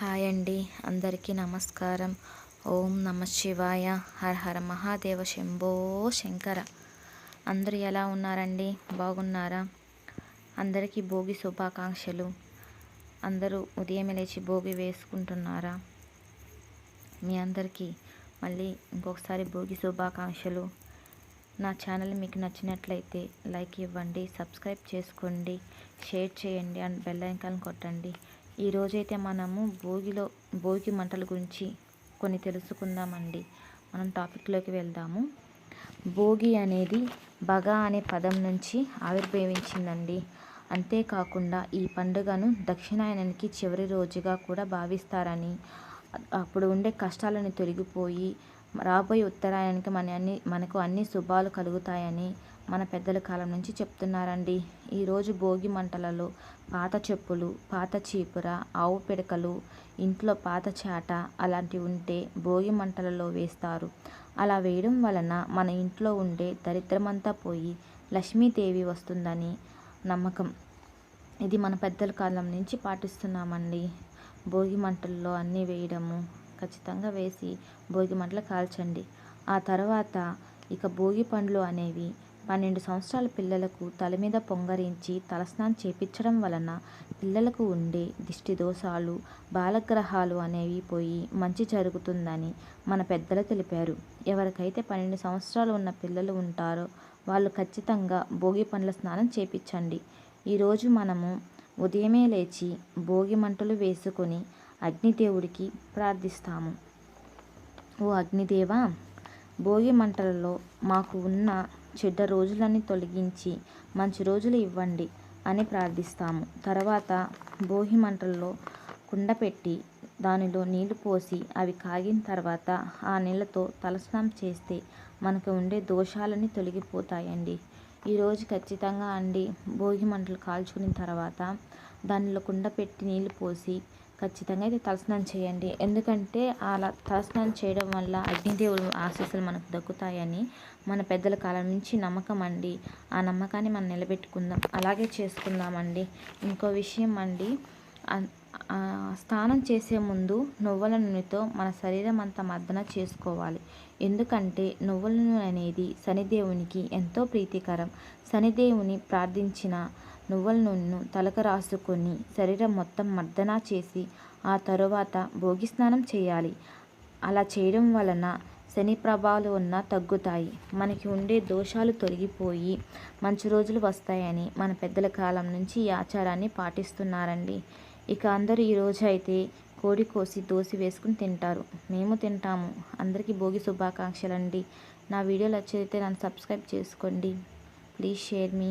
Hi అండి. అందరికీ నమస్కారం. ఓం నమ శివాయ. హర హర మహాదేవ శంభో శంకర. అందరూ ఎలా ఉన్నారండి? బాగున్నారా? అందరికీ భోగి శుభాకాంక్షలు. అందరూ ఉదయం లేచి భోగి వేసుకుంటున్నారా? మీ అందరికీ మళ్ళీ ఇంకొకసారి భోగి శుభాకాంక్షలు. నా ఛానల్ మీకు నచ్చినట్లయితే లైక్ ఇవ్వండి సబ్స్క్రైబ్ చేసుకోండి షేర్ చేయండి అండ్ బెల్ ఐకాన్ కొట్టండి. ఈరోజైతే మనము భోగిలో భోగి మంటల గురించి కొన్ని తెలుసుకుందామండి. మనం టాపిక్లోకి వెళ్దాము. భోగి అనేది బగ అనే పదం నుంచి ఆవిర్భవించిందండి. అంతేకాకుండా ఈ పండుగను దక్షిణాయనానికి చివరి రోజుగా కూడా భావిస్తారని అప్పుడు ఉండే కష్టాలను తొలగిపోయి రాబోయే ఉత్తరాయణానికి మన అన్ని మనకు అన్ని శుభాలు కలుగుతాయని మన పెద్దల కాలం నుంచి చెప్తున్నారండి. ఈరోజు భోగి మంటలలో పాత చెప్పులు పాత చీపుర ఆవు పిడకలు ఇంట్లో పాత చాట అలాంటివి ఉంటే భోగి మంటలలో వేస్తారు. అలా వేయడం వలన మన ఇంట్లో ఉండే దరిద్రమంతా పోయి లక్ష్మీదేవి వస్తుందని నమ్మకం. ఇది మన పెద్దల కాలం నుంచి పాటిస్తున్నామండి. భోగి మంటల్లో అన్నీ వేయడము ఖచ్చితంగా వేసి భోగి మంటలు కాల్చండి. ఆ తర్వాత ఇక భోగి పండ్లు అనేవి పన్నెండు సంవత్సరాల పిల్లలకు తల మీద పొంగరించి తలస్నానం చేపించడం వలన పిల్లలకు ఉండే దిష్టి దోషాలు బాలగ్రహాలు అనేవి పోయి మంచి జరుగుతుందని మన పెద్దలు తెలిపారు. ఎవరికైతే పన్నెండు సంవత్సరాలు ఉన్న పిల్లలు ఉంటారో వాళ్ళు ఖచ్చితంగా భోగి పండ్ల స్నానం చేపించండి. ఈరోజు మనము ఉదయమే లేచి భోగి మంటలు వేసుకొని అగ్నిదేవుడికి ప్రార్థిస్తాము. ఓ అగ్నిదేవా భోగి మంటలలో మాకు ఉన్న చెడ్డ రోజులన్నీ తొలగించి మంచి రోజులు ఇవ్వండి అని ప్రార్థిస్తాము. తర్వాత భోగి మంటల్లో కుండ పెట్టి దానిలో నీళ్ళు పోసి అవి కాగిన తర్వాత ఆ నీళ్ళతో తలస్నానం చేస్తే మనకు ఉండే దోషాలన్నీ తొలగిపోతాయండి. ఈరోజు ఖచ్చితంగా అండి భోగి మంటలు కాల్చుకున్న తర్వాత దానిలో కుండ పెట్టి నీళ్ళు పోసి ఖచ్చితంగా అయితే తలస్నానం చేయండి. ఎందుకంటే అలా తలస్నానం చేయడం వల్ల అగ్నిదేవుడు ఆశీస్సులు మనకు దక్కుతాయని మన పెద్దల కాలం నుంచి నమ్మకం అండి. ఆ నమ్మకాన్ని మనం నిలబెట్టుకుందాం. అలాగే చేసుకుందామండి. ఇంకో విషయం అండి. స్నానం చేసే ముందు నువ్వుల నూనెతో మన శరీరం అంతా మర్దన చేసుకోవాలి. ఎందుకంటే నువ్వుల నూనె అనేది శనిదేవునికి ఎంతో ప్రీతికరం. శనిదేవుని ప్రార్థించిన నువ్వుల నూనెను తలకు రాసుకొని శరీరం మొత్తం మర్దన చేసి ఆ తరువాత భోగి స్నానం చేయాలి. అలా చేయడం వలన శని ప్రభావాలు ఉన్న తగ్గుతాయి. మనకి ఉండే దోషాలు తొలగిపోయి మంచి రోజులు వస్తాయని మన పెద్దల కాలం నుంచి ఈ ఆచారాన్ని పాటిస్తున్నారండి. ఇక అందరూ ఈరోజు అయితే కోడి కోసి దోసి వేసుకుని తింటారు. మేము తింటాము. అందరికీ భోగి శుభాకాంక్షలు అండి నా వీడియోలు వచ్చేదైతే నన్ను సబ్స్క్రైబ్ చేసుకోండి. Please share me